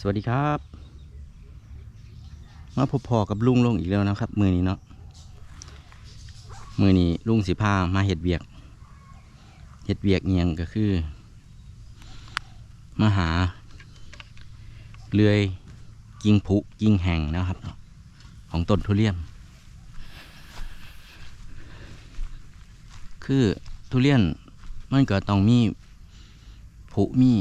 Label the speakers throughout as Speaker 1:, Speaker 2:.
Speaker 1: สวัสดีครับ มาพบพอกับลุงลงอีกแล้วนะครับ มือนี้เนาะมือนี้ลุงสิพามาเห็ดเบียกเห็ดเบียกเงียงก็คือ มาหาเลื่อยกิ่งผุกิ่งแห่งนะครับ ของต้นทุเรียน คือทุเรียนมันก็ต้องมีผุมี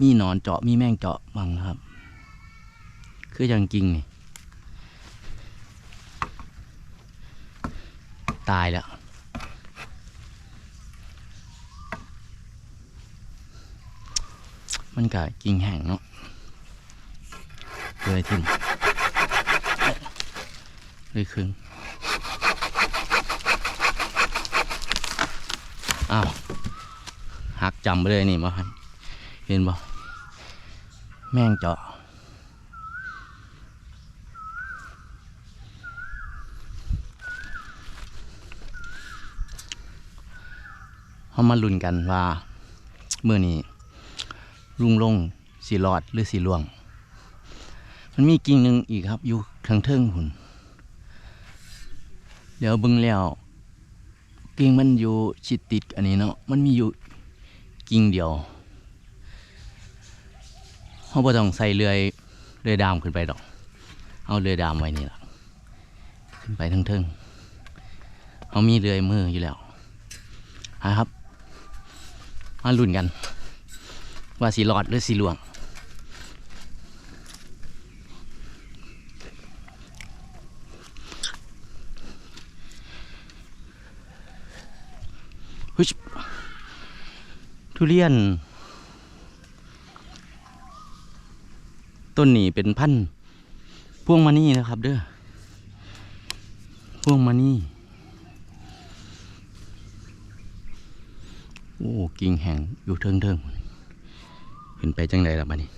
Speaker 1: มีหนอนเจาะมีแมงเจาะบ้างนะครับ คืออย่างจริงนี่ตายแล้วมันก็กิ่งแห้งเนาะเลยทิ้งเลยครึ่งอ้าวหักจำไปเลยนี่บ่ครับเห็นบ่ แม่งเจาะเขามาลุ้นกันว่าเมื่อนี้ลุงลงสีรอดหรือสีล่วง มันมีกิ่งหนึ่งอีกครับ อยู่ทางเทิงหุ่น เดี๋ยวบึงแล้ว กิ่งมันอยู่ชิดติดอันนี้เนาะมันมีอยู่กิ่งเดียว เขาบ่ต้องใส่เรือเรือดามขึ้นไปดอก เอาเรือดามไว้นี่ล่ะขึ้นไปทั้งเทิงเขามีเรือมืออยู่แล้วนะครับมาลุ้นกัน ว่าสีหลอดหรือสีหลวงฮึชทุเรียน ต้นนี้เป็นพันธุ์พวงมานี่นะครับ เด้อพวงมานี่โอ้กิ่งแห้งอยู่เทิงเทิงขึ้นไปจังไดล่ะบัดนี้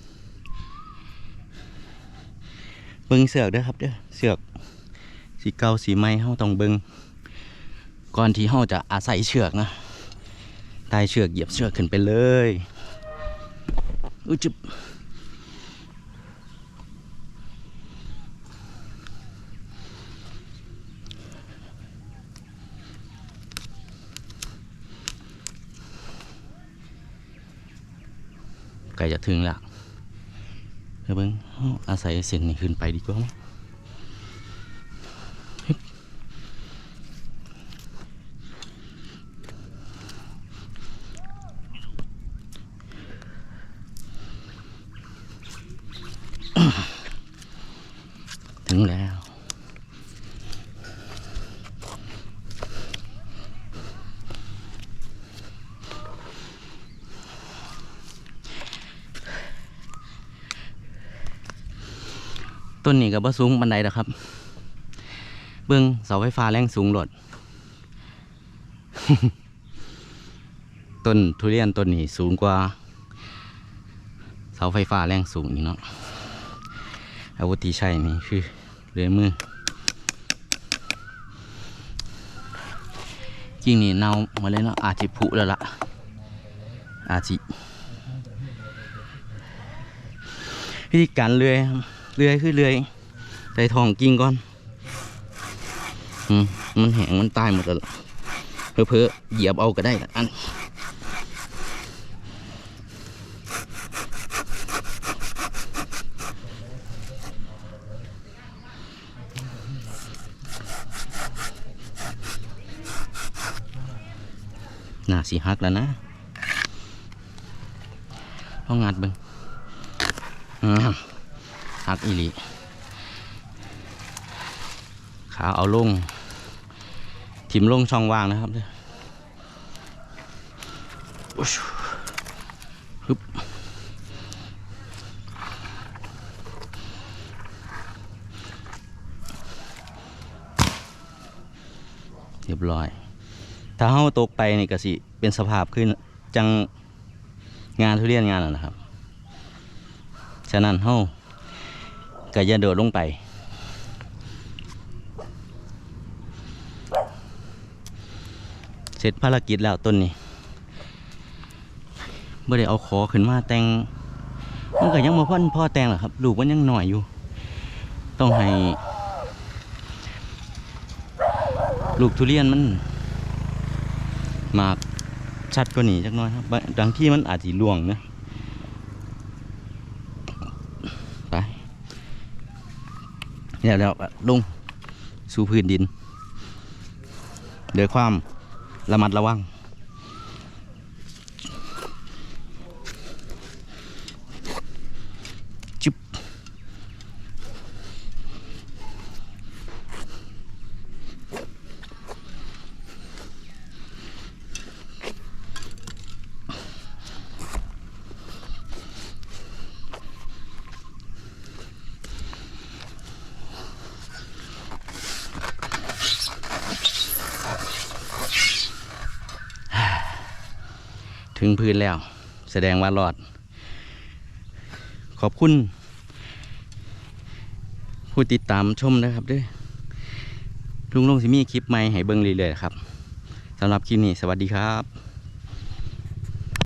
Speaker 1: เบิ่งเสือกเด้อครับเด้อเสือกสีเกาสีใหม่เฮาต้องเบิ่งก่อนที่เฮาจะอาศัยเชือกนะตายเชือกเหยียบเชือกขึ้นไปเลยอุ้ยจุบ กล้จะถึงแล้วเดี๋ยวเบิ้งอาศัยเส้นนี้ขึ้นไปดีกว่ามั้ง ต้นนี้ก็บ่สูงบันไดดอกครับ เบื้องเสาไฟฟ้าแรงสูงโหลด ต้นทุเรียนต้นนี้สูงกว่า เสาไฟฟ้าแรงสูงนี่เนาะอาวุธที่ใช้นี่คือเรือมือกิ่งนี่เน่ามาเลยเนาะอาจจะผุแล้วล่ะอาจจะวิธีการเลื่อยครับ เลื่อยคือเลื่อยใส่ทองกิ่งก่อนอืมมันแห้งมันตายหมดแล้วเพื่อเพื่อเหยียบเอาก็ได้ละอันน่าสีหักแล้วนะลองงัดเบิ่งอ่า หักอีหลีขาเอาลงทิมลงช่องว่างนะครับฮึบเรียบร้อย ถ้าเฮาตกไปนี่ก็สิเป็นสภาพขึ้นจังงานทุเรียนงานนั่นนะครับ ฉะนั้นเฮา ก็อย่าโดดลงไป เสร็จภารกิจแล้วต้นนี้บ่อได้เอาขอขึ้นมาแต่งมันก็ยังมาพ่อนพ่อแต่งหรอครับลูกมันยังหน่อยอยู่ ต้องให้ ลูกทุเรียนมันมากชัดกว่านี้จักหน้อยครับบางบางที่มันอาจจะล่วงนะ ไป เดี๋ยวเดี๋ยวลงสู่พื้นดินโดยความระมัดระวัง ถึงพื้นแล้ว แสดงว่ารอด ขอบคุณ ผู้ติดตามชมนะครับด้วยลุงลงสิมีคลิปใหม่ให้เบิ่งเรื่อยๆครับสำหรับคลิปนี้ สวัสดีครับ